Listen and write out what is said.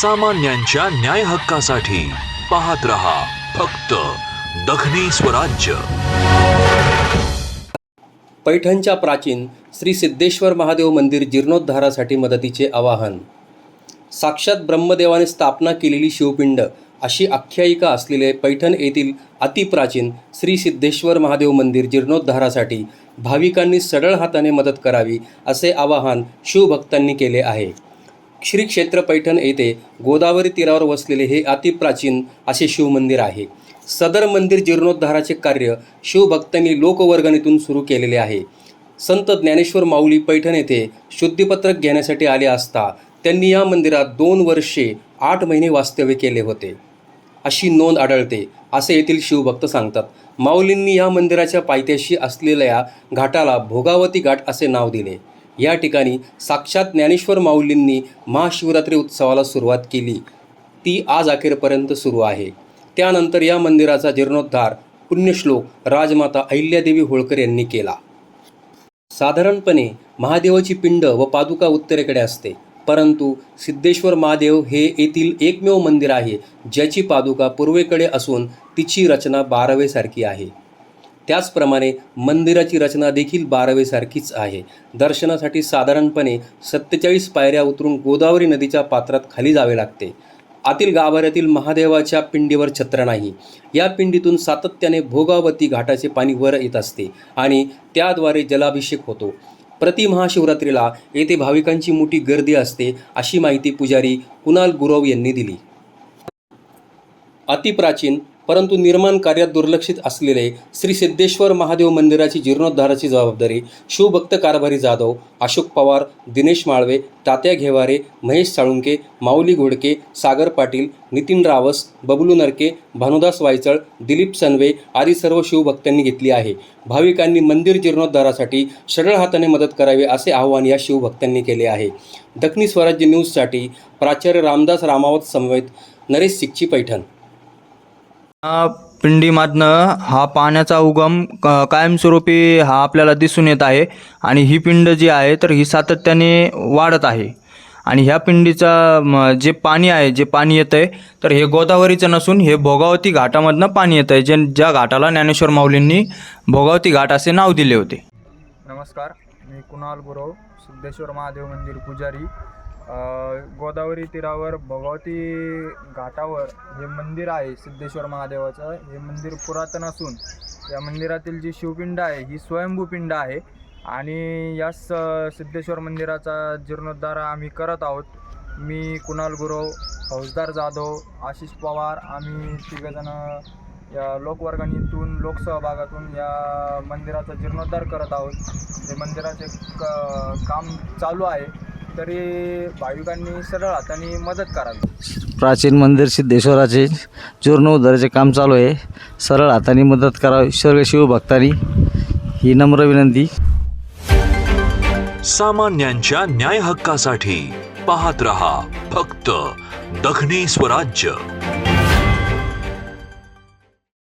सामान्यांच्या न्याय हक्कासाठी पाहत रहा फक्त दखनी स्वराज्य. पैठणच्या प्राचीन श्री सिद्धेश्वर महादेव मंदिर जीर्णोद्धारासाठी मदतीचे आवाहन. साक्षात ब्रह्मदेवाने स्थापना केलेली शिवपिंड अशी आख्यायिका असलेले पैठण येथील अतिप्राचीन श्री सिद्धेश्वर महादेव मंदिर जीर्णोद्धारासाठी भाविकांनी सडळ हाताने मदत करावी असे आवाहन शिवभक्तांनी केले आहे. श्री क्षेत्र पैठण येथे गोदावरी तीरावर वसलेले हे अतिप्राचीन असे शिवमंदिर आहे. सदर मंदिर जीर्णोद्धाराचे कार्य शिवभक्तांनी लोकवर्गणीतून सुरू केलेले आहे. संत ज्ञानेश्वर माऊली पैठण येथे शुद्धीपत्रक घेण्यासाठी आले असता त्यांनी या मंदिरात दोन वर्षे आठ महिने वास्तव्य केले होते. अशी नोंद आढळते असे येथील शिवभक्त सांगतात. माऊलींनी या मंदिराच्या पायथ्याशी असलेल्या घाटाला भोगावती घाट असे नाव दिले. या ठिकाणी साक्षात ज्ञानेश्वर माऊलींनी महाशिवरात्री उत्सवाला सुरुवात केली. ती आज अखेरपर्यंत सुरू आहे. त्यानंतर या मंदिराचा जीर्णोद्धार पुण्यश्लोक राजमाता अहिल्यादेवी होळकर यांनी केला. साधारणपणे महादेवाची पिंड व पादुका उत्तरेकडे असते. परंतु सिद्धेश्वर महादेव हे येथील एकमेव मंदिर आहे ज्याची पादुका पूर्वेकडे असून तिची रचना बारावेसारखी आहे. त्याचप्रमाणे मंदिराची रचना देखील बारावीसारखीच आहे. दर्शनासाठी साधारणपणे सत्तेचाळीस पायऱ्या उतरून गोदावरी नदीच्या पात्रात खाली जावे लागते. आतील गाभाऱ्यातील महादेवाच्या पिंडीवर छत्र नाही. या पिंडीतून सातत्याने भोगावती घाटाचे पाणी वर येत असते आणि त्याद्वारे जलाभिषेक होतो. प्रति महाशिवरात्रीला येथे भाविकांची मोठी गर्दी असते अशी माहिती पुजारी कुणाल गुरव यांनी दिली. अतिप्राचीन परंतु निर्माण कार्यात दुर्लक्षित असलेले श्री सिद्धेश्वर महादेव मंदिराची जीर्णोद्धाराची जबाबदारी शिवभक्त कारभारी जाधव अशोक पवार दिनेश माळवे तात्या घेवारे महेश साळुंके माऊली घोडके सागर पाटील नितीन रावस बबलू नरके भानुदास वायचळ दिलीप सनवे आदी सर्व शिवभक्तांनी घेतली आहे. भाविकांनी मंदिर जीर्णोद्धारासाठी सरळ हाताने मदत करावी असे आवाहन या शिवभक्तांनी केले आहे. दखनी स्वराज्य न्यूजसाठी प्राचार्य रामदास रामावत समवेत नरेश सिक्ची पैठण. पिंडीमधनं हा पाण्याचा उगम क- कायमस्वरूपी हा आपल्याला दिसून येत आहे आणि ही पिंड जी आहे तर ही सातत्याने वाढत आहे. आणि ह्या पिंडीचा जे पाणी आहे जे पाणी येतं आहे तर हे गोदावरीचं नसून हे भोगावती घाटामधनं पाणी येतं आहे जे ज्या घाटाला ज्ञानेश्वर माऊलींनी भोगावती घाट असे नाव दिले होते. नमस्कार. मी कुणाल गुरव सिद्धेश्वर महादेव मंदिर पुजारी. गोदावरी तीरावर भगवती घाटावर हे मंदिर आहे सिद्धेश्वर महादेवाचं. हे मंदिर पुरातन असून या मंदिरातील जी शिवपिंड आहे ही स्वयंभू पिंड आहे. आणि या स सिद्धेश्वर मंदिराचा जीर्णोद्धार आम्ही करत आहोत. मी कुणाल गुरव फौजदार जाधव आशिष पवार आम्ही तिघजणं या लोकवर्गणीतून लोकसहभागातून या मंदिराचा जीर्णोद्धार करत आहोत. हे मंदिराचे क काम चालू आहे तरी भाविकांनी सरळ हाताने मदत करावी. प्राचीन मंदिर सिद्धेश्वराचे जीर्णोद्धाराचे काम चालू आहे. सरळ हाताने मदत करावी. सर्व शिवभक्तांनी ही नम्र विनंती. सामान्यांच्या न्याय हक्कासाठी पाहत रहा फक्त दखनी स्वराज्य.